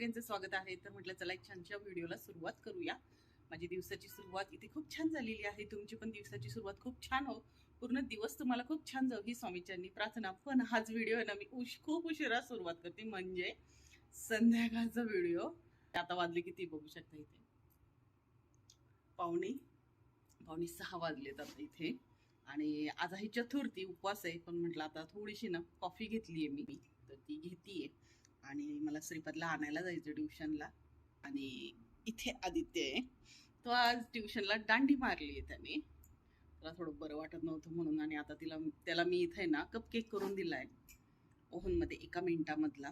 सगळ्यांचं स्वागत आहे. तर म्हटलं चला एक छानशा व्हिडिओला सुरुवात करूया. माझी दिवसाची सुरुवात इथे खूप छान झालेली आहे. तुमची पण दिवसाची सुरुवात खूप छान हो. पूर्ण दिवस तुम्हाला खूप छान जाऊ ही स्वामीच्यांनी प्रार्थना. पण हाच व्हिडिओ आहे ना मी उश खूप उशिरा सुरुवात करते. म्हणजे संध्याकाळचा व्हिडिओ. आता वाजले किती बघू शकता इथे. पावणे पावणे सहा वाजलेत आता इथे. आणि आज आहे चतुर्थी उपवास आहे. पण म्हटलं आता थोडीशी ना कॉफी घेतली आहे मी. तर ती घेतीये. आणि मला श्रीपदला आणायला जायचं ट्युशनला. आणि इथे आदित्य आहे. तो आज ट्युशनला दांडी मारली आहे त्याने. त्याला थोडं बरं वाटत नव्हतं म्हणून आणि आता तिला त्याला मी इथे ना कप केक करून दिला आहे ओव्हनमध्ये एका मिनिटामधला.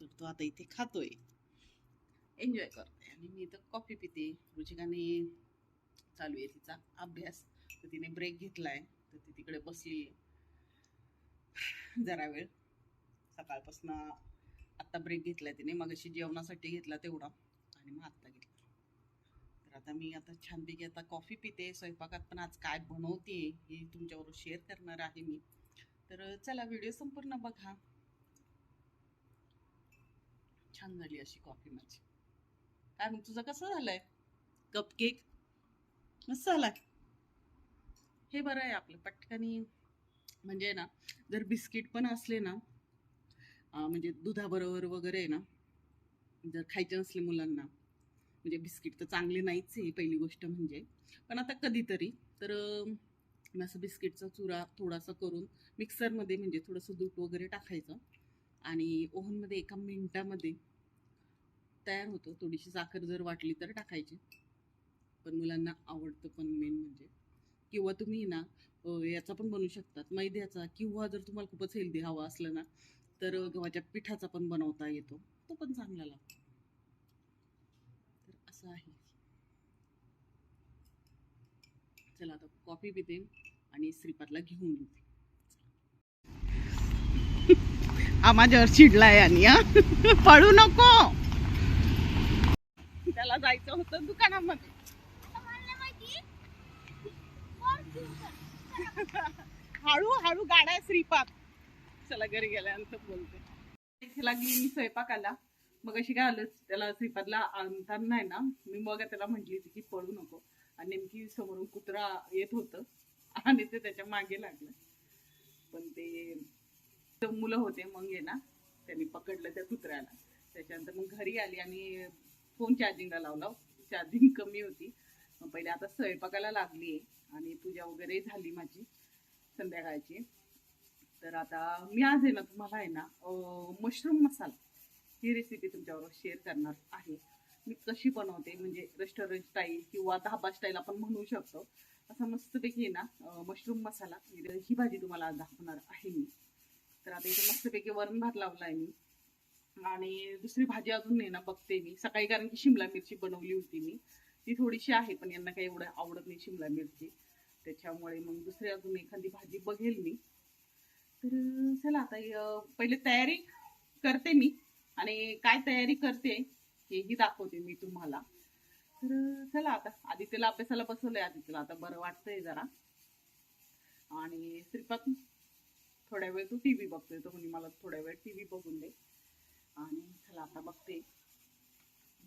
तर तो आता इथे खातोय. एन्जॉय करतोय. आणि मी इथं कॉफी पिते. रुचिकाने चालू आहे तिचा अभ्यास. तर तिने ब्रेक घेतलाय. तर ती तिकडे बसली जरा वेळ. सकाळपासून आत्ता ब्रेक घेतला तिने मग अशी जेवणासाठी घेतला तेवढा आणि मग आत्ता घेतला. तर आता मी आता छानपैकी आता कॉफी पिते स्वयंपाकात पण आज काय बनवते हे तुमच्याबरोबर शेअर करणार आहे मी. तर चला व्हिडिओ संपूर्ण बघा. छान झाली अशी कॉफी माझी. काय मग तुझं कसं झालंय? कपकेक मस्त झालाय हे बरं आहे आपलं पटकनी. म्हणजे ना जर बिस्किट पण असले ना म्हणजे दुधाबरोबर वगैरे ना जर खायचे नसले मुलांना म्हणजे बिस्किट तर चांगले नाहीच आहे पहिली गोष्ट म्हणजे. पण आता कधीतरी तर मी असं बिस्किटचा चुरा थोडासा करून मिक्सरमध्ये म्हणजे थोडंसं दूध वगैरे टाकायचं आणि ओव्हनमध्ये एका मिनटामध्ये तयार होतो. थोडीशी साखर जर वाटली तर टाकायची. पण मुलांना आवडतं पण मेन म्हणजे. किंवा तुम्ही ना याचा पण बनवू शकतात. मैद्याचा किंवा जर तुम्हाला खूपच हेल्दी हवा असलं ना तर गव्हाच्या पिठाचा पण बनवता येतो. तो पण चांगला लागतो. तर असं आहे. चला आता कॉफी पिते आणि श्रीपादला घेऊन येते. हा माझ्यावर चिडलाय आणि हा. पळू नको. त्याला जायचं होतं दुकानामध्ये. हळू हळू गाड्या श्रीपाद. चला घरी गेल्यानंतर बोलते. लागली मी स्वयंपाकाला. मग अशी काय आलं त्याला श्रीपादला आणताना आहे ना मी मग त्याला म्हटली होती की पळू नको. आणि नेमकी समोरून कुत्रा येत होतं आणि ते त्याच्यामागे लागलं. पण ते ते मुलं होते मग आहे ना. त्यांनी पकडलं त्या कुत्र्याला. त्याच्यानंतर मग घरी आली आणि फोन चार्जिंगला लावला. चार्जिंग कमी होती. मग पहिले आता स्वयंपाकाला लागली आणि पूजा वगैरे झाली माझी संध्याकाळची. तर आता मी आज आहे ना तुम्हाला आहे ना मशरूम मसाला ही रेसिपी तुमच्याबरोबर शेअर करणार आहे. मी कशी बनवते म्हणजे रेस्टॉरंट स्टाईल किंवा धाबा स्टाईल आपण म्हणू शकतो. असं मस्तपैकी आहे ना मशरूम मसाला ही भाजी तुम्हाला आज दाखवणार आहे मी. तर आता इथे मस्तपैकी वरण भात लावला आहे मी. आणि दुसरी भाजी अजून नाही ना बघते मी. सकाळी कारण की शिमला मिरची बनवली होती मी. ती थोडीशी आहे पण यांना काही एवढं आवडत नाही शिमला मिरची. त्याच्यामुळे मग दुसरी अजून एखादी भाजी बघेल मी. तर चला आता पहिले तयारी करते मी. आणि काय तयारी करते हेही दाखवते मी तुम्हाला. तर चला आता आदित्यला अभ्यासाला बसवलंय. आदित्यला आता बरं वाटतंय जरा. आणि श्रीपाद थोड्या वेळ तू टी व्ही बघतोय तो म्हणे मला थोड्या वेळ टी व्ही बघून दे. आणि चला आता बघते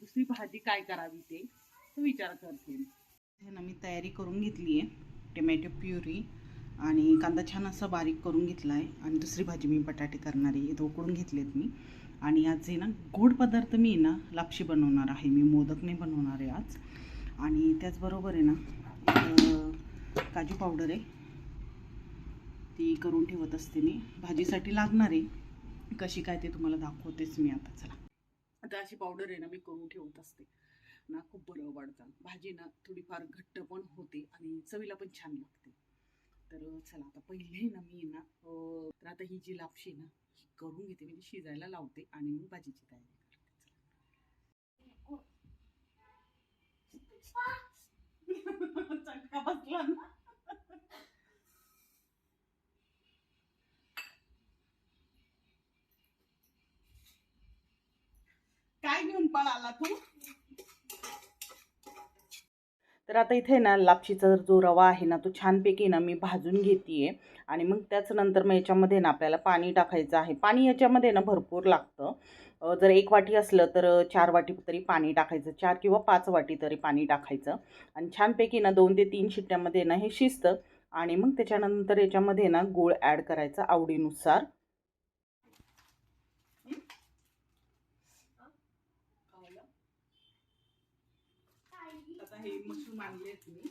दुसरी भाजी काय करावी ते विचार करते. ना मी तयारी करून घेतली आहे टोमॅटो प्युरी. आणि कांदा छान असा बारीक करून घेतला आहे आणि दुसरी भाजी मी बटाटे करणार आहे. इथं उकडून घेतलेत मी. आणि आज आहे ना गोड पदार्थ मी ना लापशी बनवणार आहे. मी मोदक नाही बनवणार आहे आज. आणि त्याचबरोबर आहे ना काजू पावडर आहे. ती करून ठेवत असते मी. भाजीसाठी लागणार आहे. कशी काय ते तुम्हाला दाखवतेच मी आता. चला. आता अशी पावडर आहे ना मी करून ठेवत असते. ना खूप बरं वाढतं भाजी ना थोडीफार घट्ट पण होते आणि चवीला पण छान लागते. तर चला आता पहिले ना मी ना तर आता ही जी लापशी ना ही करून घेते म्हणजे शिजायला लावते आणि मग भाजीची तयारी करते. बसला ना काय घेऊन पळाला तू? तर आता इथे ना लापशीचा जो रवा आहे ना तो छानपैकी ना मी भाजून घेते आणि मग त्याच नंतर मग याच्यामध्ये ना आपल्याला पाणी टाकायचं आहे. पाणी याच्यामध्ये ना भरपूर लागतं. जर एक वाटी असलं तर चार वाटी तरी पाणी टाकायचं. चार किंवा पाच वाटी तरी पाणी टाकायचं. आणि छानपैकी ना दोन ते तीन शिट्ट्यामध्ये ना हे शिजतं. आणि मग त्याच्यानंतर याच्यामध्ये ना गूळ ॲड करायचा आवडीनुसार आता हे मशरूम आणलेत मी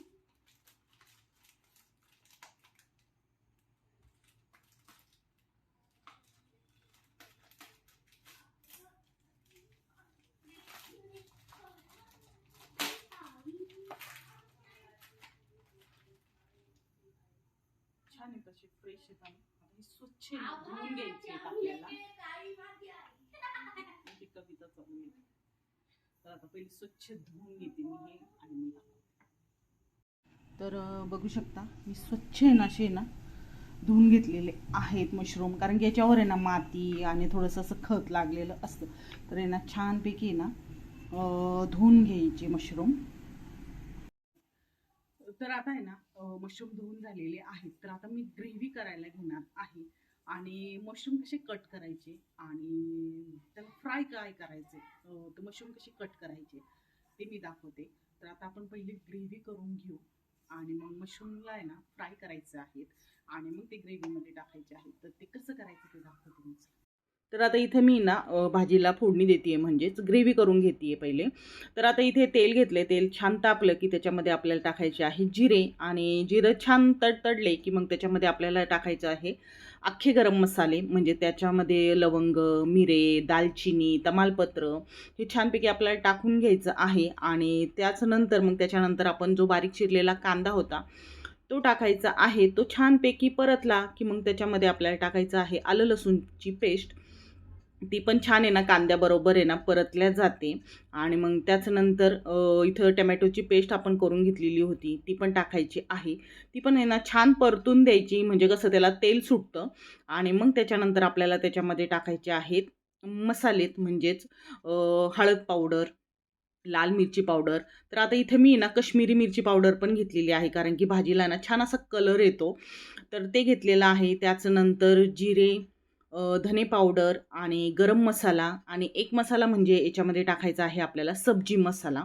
छान आहेत असे फ्रेश आहेत आणि आता हे स्वच्छ आहे. धुवून घ्यायचे आहेत आपल्याला. कविता चालू आहे. तर आता पहिले स्वच्छ धुवून घेते मी हे आणि मी. तर बघू शकता मी स्वच्छ आहे ना असे ना धुवून घेतलेले आहेत मशरूम कारण की याच्यावर आहे ना माती आणि थोडंसं असं खत लागलेलं असतं. तर आहे ना छानपैकी आहे ना धुवून घ्यायचे मशरूम तर आता आहे ना मशरूम धुवून झालेले आहेत. तर आता मी ग्रेव्ही करायला घेणार आहे. आणि मशरूम कसे कट करायचे आणि त्याला फ्राय काय करायचे तर मशरूम कसे कट करायचे ते मी दाखवते. तर आता आपण पहिली ग्रेव्ही करून घेऊ. आणि मग मशरूमला आहे ना फ्राय करायचं आहे आणि मग ते ग्रेव्हीमध्ये टाकायचे आहेत. तर ते कसं करायचं ते दाखवते मी तर आता इथे मी ना भाजीला फोडणी देते म्हणजेच ग्रेव्ही करून घेते पहिले. तर आता इथे तेल घेतले तेल छान तापलं की त्याच्यामध्ये आपल्याला टाकायचे आहे जिरे. आणि जिरं छान तडतडले की मग त्याच्यामध्ये आपल्याला टाकायचं आहे अख्खे गरम मसाले म्हणजे त्याच्यामध्ये लवंग मिरे दालचिनी तमालपत्र हे छानपैकी आपल्याला टाकून घ्यायचं आहे. आणि त्याच नंतर मग त्याच्यानंतर आपण जो बारीक चिरलेला कांदा होता तो टाकायचा आहे. तो छानपैकी परतला की मग त्याच्यामध्ये आपल्याला टाकायचं आहे आलं लसूणची पेस्ट. ती पण छान आहे ना कांद्याबरोबर आहे ना परतल्या जाते. आणि मग त्याचनंतर इथं टमॅटोची पेस्ट आपण करून घेतलेली होती ती पण टाकायची आहे. ती पण आहे ना छान परतून द्यायची म्हणजे कसं त्याला तेल सुटतं. आणि मग त्याच्यानंतर आपल्याला त्याच्यामध्ये टाकायचे आहेत मसालेत म्हणजेच हळद पावडर लाल मिरची पावडर. तर आता इथे मी ना कश्मीरी मिरची पावडर पण घेतलेली आहे कारण की भाजीला ना छान असा कलर येतो. तर ते घेतलेलं आहे. त्याचनंतर जिरे धने पावडर आणि गरम मसाला आणि एक मसाला म्हणजे याच्यामध्ये टाकायचा आहे आपल्याला सब्जी मसाला.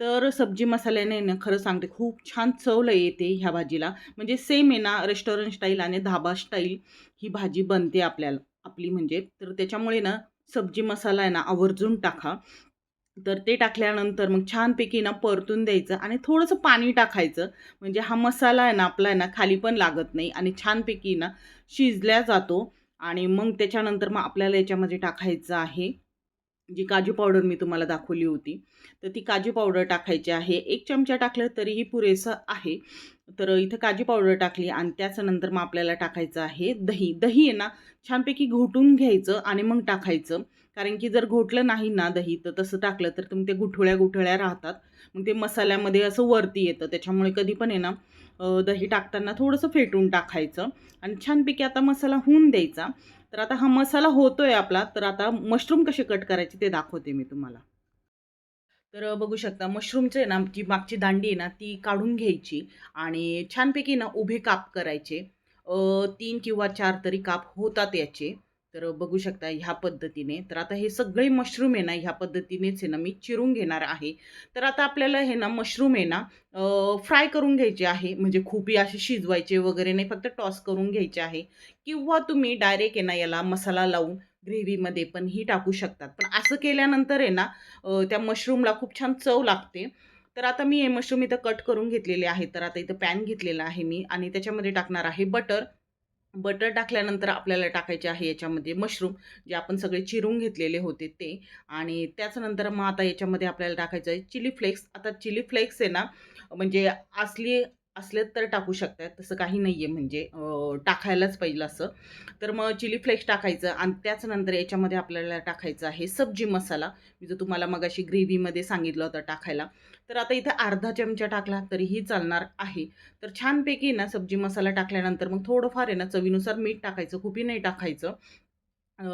तर सब्जी मसाल्याने ना खरं सांगते खूप छान चव येते ह्या भाजीला. म्हणजे सेम आहे ना रेस्टॉरंट स्टाईल आणि धाबा स्टाईल ही भाजी बनते आपल्याला आपली म्हणजे. तर त्याच्यामुळे ना सब्जी मसाला आहे ना आवर्जून टाका. तर ते टाकल्यानंतर मग छानपैकी ना परतून द्यायचं आणि थोडंसं पाणी टाकायचं. म्हणजे हा मसाला आहे ना आपला आहे ना खाली पण लागत नाही आणि छानपैकी ना शिजल्या जातो. आणि मग त्याच्यानंतर मग आपल्याला याच्यामध्ये टाकायचं आहे जी काजू पावडर मी तुम्हाला दाखवली होती. तर ती काजू पावडर टाकायची आहे. एक चमचा टाकलं तरीही पुरेसं आहे. तर इथं काजू पावडर टाकली आणि त्याच्यानंतर मग आपल्याला टाकायचं आहे दही. दही आहे ना छानपैकी घोटून घ्यायचं आणि मग टाकायचं. कारण की जर घोटलं नाही ना दही तर तसं टाकलं तर मग ते गुठळ्या गुठळ्या राहतात. मग ते मसाल्यामध्ये असं वरती येतं. त्याच्यामुळे कधी पण आहे ना दही टाकताना थोडंसं फेटून टाकायचं आणि छानपैकी आता मसाला होऊन द्यायचा. तर आता हा मसाला होतो आहे आपला तर आता मशरूम कसे कट करायचे ते दाखवते मी तुम्हाला. तर बघू शकता मशरूमचे ना जी मागची दांडी आहे ना ती काढून घ्यायची आणि छानपैकी ना उभे काप करायचे. तीन किंवा चार तरी काप होतात याचे. तर बघू शकता ह्या पद्धतीने. तर आता हे सगळे मशरूम आहे ना ह्या पद्धतीनेच आहे ना मी चिरून घेणार आहे. तर आता आपल्याला हे ना मशरूम आहे ना फ्राय करून घ्यायचे आहे. म्हणजे खूपही असे शिजवायचे वगैरे नाही फक्त टॉस करून घ्यायचे आहे. किंवा तुम्ही डायरेक्ट आहे ना याला मसाला लावून ग्रेव्हीमध्ये पण ही टाकू शकतात. पण असं केल्यानंतर आहे ना त्या मशरूमला खूप छान चव लागते. तर आता मी हे मशरूम इथं कट करून घेतलेले आहे. तर आता इथं पॅन घेतलेला आहे मी. आणि त्याच्यामध्ये टाकणार आहे बटर. बटर टाकल्यानंतर आपल्याला टाकायचे आहे याच्यामध्ये मशरूम जे आपण सगळे चिरून घेतलेले होते ते. आणि त्याच्यानंतर मग आता याच्यामध्ये आपल्याला टाकायचं आहे चिली फ्लेक्स आता चिली फ्लेक्स आहे ना म्हणजे असली असले तर टाकू शकतात तसं काही नाही आहे म्हणजे टाकायलाच पाहिजे असं. तर मग चिली फ्लेक्स टाकायचं आणि त्याचनंतर याच्यामध्ये आपल्याला टाकायचं आहे सब्जी मसाला. मी जो तुम्हाला मगाशी ग्रेव्हीमध्ये सांगितलं होतं टाकायला. तर आता इथे अर्धा चमचा टाकला तरीही चालणार आहे. तर छानपैकी ना सब्जी मसाला टाकल्यानंतर मग थोडंफार आहे ना चवीनुसार मीठ टाकायचं खूपही नाही टाकायचं.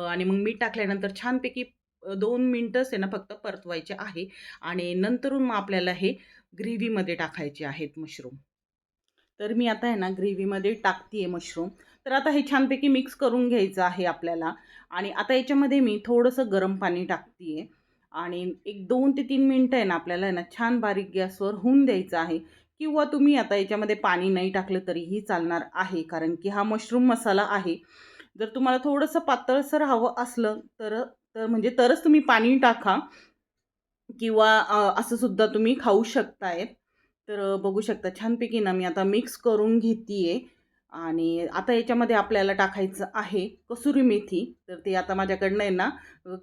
आणि मग मीठ टाकल्यानंतर छानपैकी दोन मिनटंच आहे ना फक्त परतवायचे आहे. आणि नंतरून मग आपल्याला हे ग्रेव्हीमध्ये टाकायचे आहेत मशरूम. तर मी आता आहे ना ग्रेव्हीमध्ये टाकते आहे मशरूम. तर आता हे छानपैकी मिक्स करून घ्यायचं आहे आपल्याला. आणि आता याच्यामध्ये मी थोडंसं गरम पाणी टाकते आहे आणि एक दोन ते तीन मिनटं आहे ना आपल्याला आहे ना छान बारीक गॅसवर होऊन द्यायचं आहे. किंवा तुम्ही आता याच्यामध्ये पाणी नाही टाकलं तरीही चालणार आहे. कारण की हा मशरूम मसाला आहे. जर तुम्हाला थोडंसं पातळसर हवं असलं तर तर म्हणजे तरच तुम्ही पाणी टाका. किंवा असंसुद्धा असं सुद्धा तुम्ही खाऊ शकतायत. तर बघू शकता छानपैकी ना मी आता मिक्स करून घेते आणि आता याच्यामध्ये आपल्याला टाकायचं आहे कसुरी मेथी. तर ते आता माझ्याकडनं आहे ना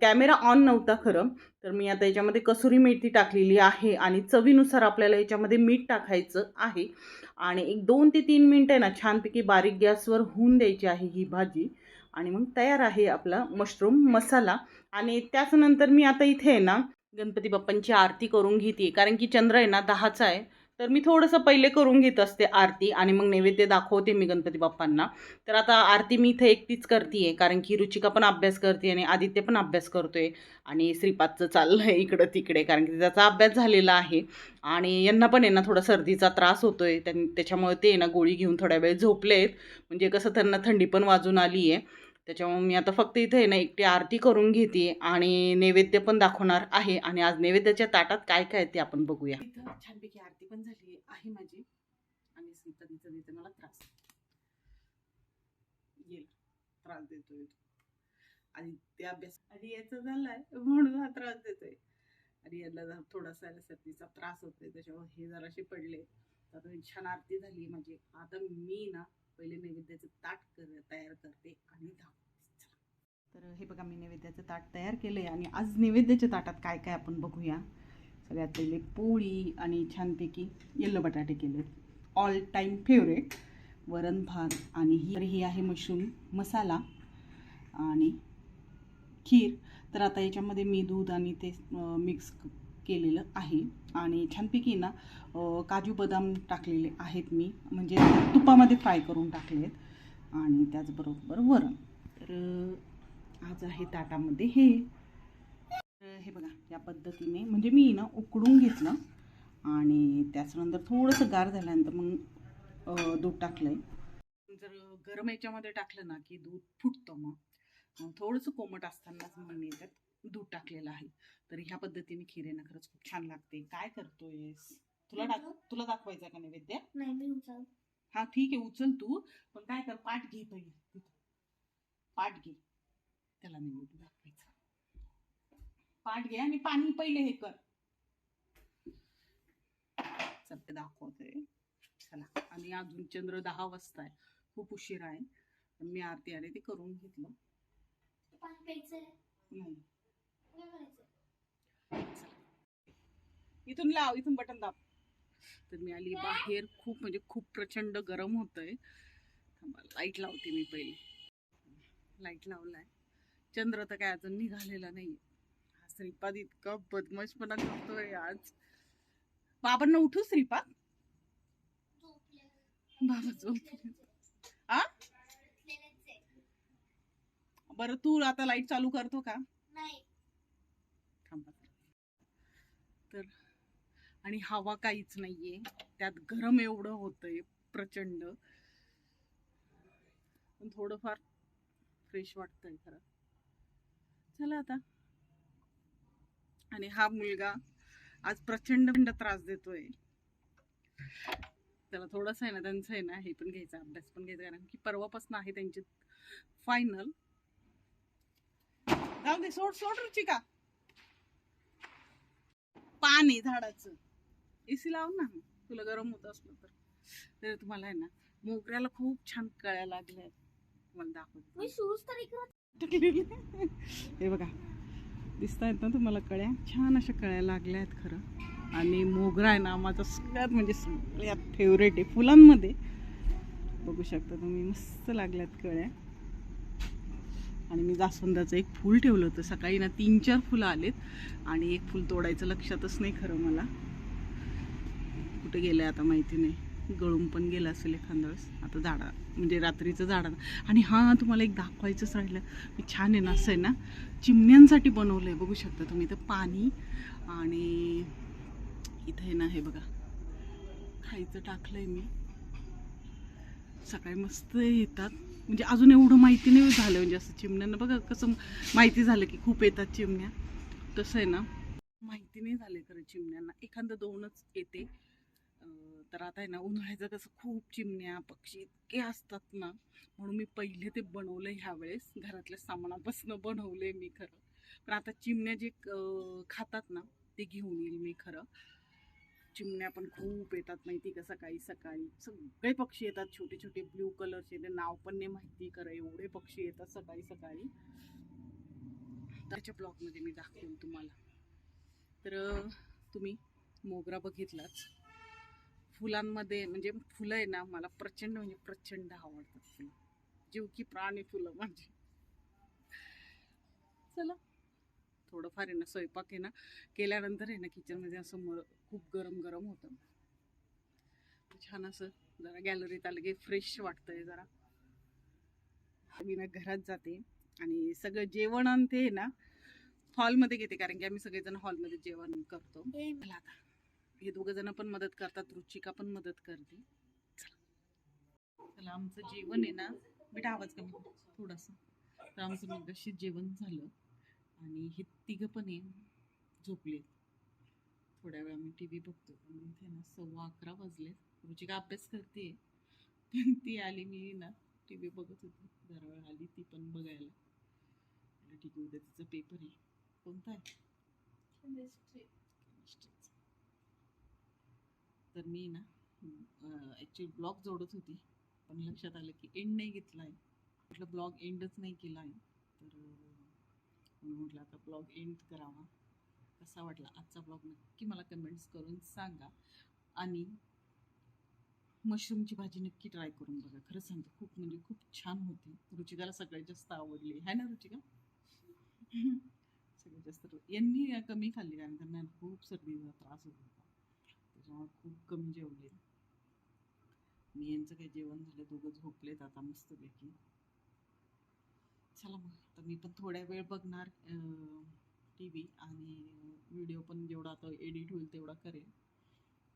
कॅमेरा ऑन नव्हता खरं. तर मी आता याच्यामध्ये कसुरी मेथी टाकलेली आहे आणि चवीनुसार आपल्याला याच्यामध्ये मीठ टाकायचं आहे. आणि एक दोन ते तीन मिनटं आहे ना छानपैकी बारीक गॅसवर होऊन द्यायची आहे ही भाजी. आणि मग तयार आहे आपला मशरूम मसाला. आणि त्याचनंतर मी आता इथे आहे ना गणपती बाप्पांची आरती करून घेते कारण की चंद्र आहे ना दहाचा आहे. तर मी थोडंसं पहिले करून घेत असते आरती आणि मग नैवेद्य दाखवते मी गणपती बाप्पांना. तर आता आरती मी इथे एकटीच करते आहे कारण की रुचिका पण अभ्यास करते आणि आदित्य पण अभ्यास करतोय आणि श्रीपादचं चाललं आहे इकडं तिकडे कारण की त्याचा अभ्यास झालेला आहे. आणि यांना पण आहे ना थोडा सर्दीचा त्रास होतो आहे त्यां त्याच्यामुळे ते आहे ना गोळी घेऊन थोड्या वेळ झोपले आहेत म्हणजे कसं त्यांना थंडी पण वाजून आली आहे त्याच्यामुळे मी आता फक्त इथे ना एकटी आरती करून घेते आणि नैवेद्य पण दाखवणार आहे. आणि आज नैवेद्याच्या ताटात काय काय ते आपण बघूया. इथं छानपैकी आरती पण झाली आहे माझी. आणि श्रीपतीचा मला त्रास. येईल. त्रास देतोय आणि ते अभ्यास आणि याचा झालाय म्हणून हा त्रास देतोय. आणि याला थोडासा सर्दीचा त्रास होतोय त्याच्यामुळे हे जराशी पडले. तर आता छान आरती झाली. माझी आता मी ना पहिले नैवेद्याचं ताट कर तयार करते आणि धावते तर हे बघा मी नैवेद्याचं ताट तयार केलं आहे आणि आज नैवेद्याच्या ताटात काय काय आपण बघूया? सगळ्यात पहिले पोळी आणि छानपैकी येल्लो बटाटे केले ऑल टाईम फेवरेट वरण भात आणि ही तर ही आहे मशरूम मसाला आणि खीर. तर आता याच्यामध्ये मी दूध आणि ते मिक्स केलेलं आहे. आणि छानपैकी ना काजू बदाम टाकलेले आहेत मी. म्हणजे तुपामध्ये फ्राय करून टाकले आहेत आणि त्याचबरोबर वरण. तर आज आहे ताटामध्ये. हे हे बघा या पद्धतीने. म्हणजे मी ना उकडून घेतलं आणि त्याच्यानंतर थोडंसं गार झाल्यानंतर मग दूध टाकलं आहे जर गरम याच्यामध्ये टाकलं ना की दूध फुटतं मग थोडंसं कोमट असतानाच मग मी याच्यात दूध टाकलेलं आहे. तर ह्या पद्धतीने खीर ना खरंच खूप छान लागते. काय करतोयस? तुला टाक तुला दाखवायचं का नैवेद्य? हा ठीक आहे उचल तू. पण काय कर पाठ घे तिथं. पाठ घे. त्याला नैवेद्य दाखवायचं पाठ घे आणि पाणी पहिले हे कर. चल ते दाखवते. चला आणि अजून चंद्र दहा वाजता आहे खूप उशीर आहे. मी आरती आले ते करून घेतलं. इथून लाव इथून बटन दाब. तर मी आली बाहेर. खूप म्हणजे खूप प्रचंड गरम होतंय. लाइट लावते मी पहिले. लाइट लावलाय. चंद्र तर काय अजून निघालेला नाही हा श्रीपाद इतका बदमाशपणा करतोय आज. बाबांना उठू श्रीपाद. झोपले बाबा झोप आ? झोपलेलेच आहे. बरं तू आता लाइट चालू करतो का? थांबा तर आणि हवा काहीच नाहीये. त्यात गरम एवढं होतंय प्रचंड. पण थोडंफार फ्रेश वाटतंय खरं. चला आता. आणि हा मुलगा आज प्रचंड त्रास देतोय. त्याला थोडंसं आहे ना त्यांचं आहे ना हे पण घ्यायचा अभ्यास पण घ्यायचा कारण की परवापासून आहे त्यांचे फायनल जाऊ दे सोड सोड रुचिका. पान आहे झाडाचं. एसी लाव ना तुला गरम होत असलं तर. तुम्हाला आहे ना मोगऱ्याला खूप छान कळायला लागल्या तुम्हाला दाखवते मी शूज तर इकडं टाकलेले. हे बघा. दिसत आहेत ना तुम्हाला कळ्या? छान अशा कळ्या लागल्या आहेत खरं. आणि मोगरा आहे ना माझा सगळ्यात म्हणजे सगळ्यात फेवरेट आहे. फुलांमध्ये. बघू शकता तुम्ही मस्त लागल्यात कळ्या. आणि मी जास्वंदाचं एक फूल ठेवलं होतं. सकाळी ना तीन चार फुलं आलेत. आणि एक फुल तोडायचं लक्षातच नाही खरं मला. कुठे गेलं आता माहिती नाही. गळून पण गेलं असेल एखाद्या वेळेस. आता झाडा म्हणजे रात्रीचं झाडांना. आणि हां तुम्हाला एक दाखवायचंच राहिलं मी छान आहे ना असं आहे ना चिमण्यांसाठी बनवलं आहे बघू शकता तुम्ही इथं पाणी आणि इथं आहे ना हे बघा. खायचं टाकलं आहे मी. सकाळी मस्त येतात. म्हणजे अजून एवढं माहिती नाही झालं. म्हणजे असं चिमण्यांना बघा कसं माहिती झालं की खूप येतात चिमण्या. तसं आहे ना माहिती नाही झाले खरं चिमण्यांना. एखादं दोनच येते. तर आता आहे ना उन्हाळ्याचं कसं खूप चिमण्या पक्षी इतके असतात ना. म्हणून मी पहिले ते बनवलं ह्यावेळेस. घरातल्या सामानापासून बनवले मी खरं. पण आता चिमण्या जे खातात ना ते घेऊन येईल मी खरं. चिमण्या पण खूप येतात माहिती का? सकाळी सकाळी. सगळे पक्षी येतात छोटे छोटे ब्ल्यू कलरचे. ते नाव पण नाही माहिती खरं. एवढे पक्षी येतात सकाळी सकाळी. त्याच्या ब्लॉगमध्ये मी दाखवेन तुम्हाला. तर तुम्ही मोगरा बघितलाच. फुलांमध्ये म्हणजे फुलं आहे ना मला प्रचंड म्हणजे प्रचंड आवडतात फुलं. जीव की प्राणी फुलं म्हणजे चला. थोडंफार आहे ना स्वयंपाक आहे ना केल्यानंतर आहे ना किचनमध्ये असं मळ खूप गरम गरम होतं. छान असं जरा गॅलरीत आलं की फ्रेश वाटतंय जरा. मी ना घरात जाते आणि सगळं जेवण आणि ते आहे ना हॉलमध्ये घेते कारण की आम्ही सगळेजण हॉलमध्ये जेवण करतो. आता. हे दोघं जण पण मदत करतात. रुचिका पण मदत करते. चला. चला आमचं जेवण आहे ना. बेटा आवाज कमी थोडासा. तर आमचं मगशी जेवण झालं. आणि हे तिघं पण आहे. झोपले थोड्या वेळा आम्ही टी व्ही बघतो. पण इथे ना सव्वा अकरा वाजले रुचिका अभ्यास करते. पण ती आली मी ना टी व्ही बघत होती. जरा वेळ आली ती पण बघायला. ठीक आहे उद्या तिचा पेपर आहे. कोणता आहे? तर मी ना ॲक्च्युली ब्लॉग जोडत होती. पण लक्षात आलं की एंड नाही घेतला आहे. म्हटलं ब्लॉग एंडच नाही केला आहे. तर मी म्हटलं आता ब्लॉग एंड करावा. कसा वाटला आजचा ब्लॉग नक्की मला कमेंट्स करून सांगा. आणि मशरूमची भाजी नक्की ट्राय करून बघा. खरं सांगते खूप म्हणजे खूप छान होती. रुचिकाला सगळ्यात जास्त आवडली. आहे ना रुचिका? सगळ्यात जास्त. यांनी कमी खाल्ली कारण त्यांना खूप सर्दीचा त्रास होतो. त्याच्यामुळे खूप कमी जेवले. मी यांचं काही जेवण झालं दोघं झोपलेत आता मस्तपैकी. चला मग आता मी पण थोड्या वेळ बघणार टी व्ही आणि व्हिडिओ पण जेवढा आता एडिट होईल तेवढा करेल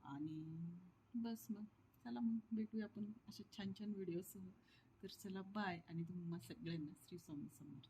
आणि बस मग चला मग भेटूया आपण अशा छान छान व्हिडिओसह. तर चला बाय आणि तुम्हाला सगळ्यांना श्री स्वामी समर्थ.